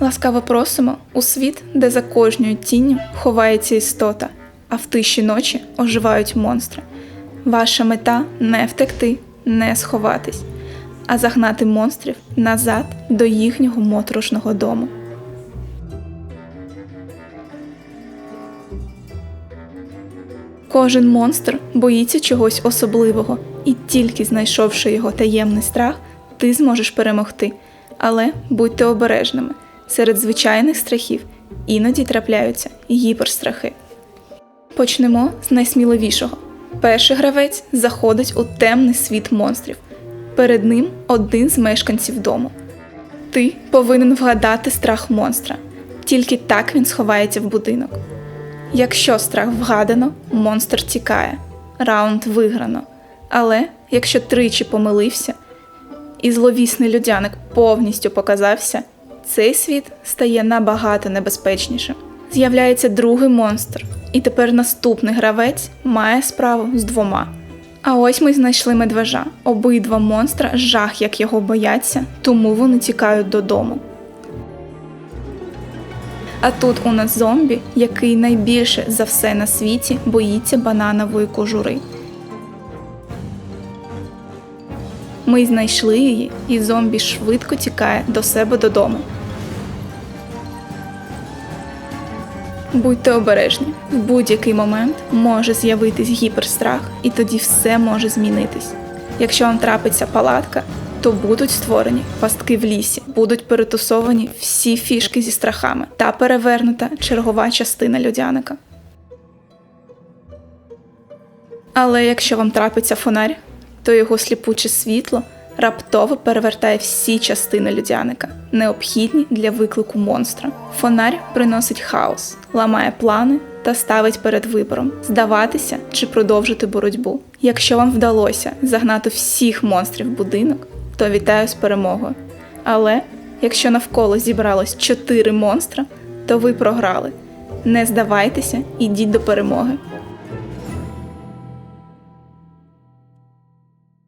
Ласкаво просимо у світ, де за кожною тінню ховається істота, а в тиші ночі оживають монстри. Ваша мета не втекти, не сховатись, а загнати монстрів назад до їхнього моторошного дому. Кожен монстр боїться чогось особливого, і тільки знайшовши його таємний страх, ти зможеш перемогти. Але будьте обережними. Серед звичайних страхів іноді трапляються гіперстрахи. Почнемо з найсміливішого. Перший гравець заходить у темний світ монстрів. Перед ним один з мешканців дому. Ти повинен вгадати страх монстра. Тільки так він сховається в будинок. Якщо страх вгадано, монстр тікає. Раунд виграно. Але якщо тричі помилився, і зловісний людяник повністю показався, цей світ стає набагато небезпечнішим. З'являється другий монстр, і тепер наступний гравець має справу з двома. А ось ми знайшли медвежа. Обидва монстра жах, як його бояться, тому вони тікають додому. А тут у нас зомбі, який найбільше за все на світі боїться бананової кожури. Ми знайшли її, і зомбі швидко тікає до себе додому. Будьте обережні, в будь-який момент може з'явитись гіперстрах, і тоді все може змінитись. Якщо вам трапиться палатка, то будуть створені пастки в лісі, будуть перетусовані всі фішки зі страхами та перевернута чергова частина людяника. Але якщо вам трапиться фонарь, то його сліпуче світло раптово перевертає всі частини людяника, необхідні для виклику монстра. Фонарь приносить хаос, ламає плани та ставить перед вибором здаватися чи продовжити боротьбу. Якщо вам вдалося загнати всіх монстрів в будинок, то вітаю з перемогою. Але якщо навколо зібралось чотири монстра, то ви програли. Не здавайтеся, ідіть до перемоги.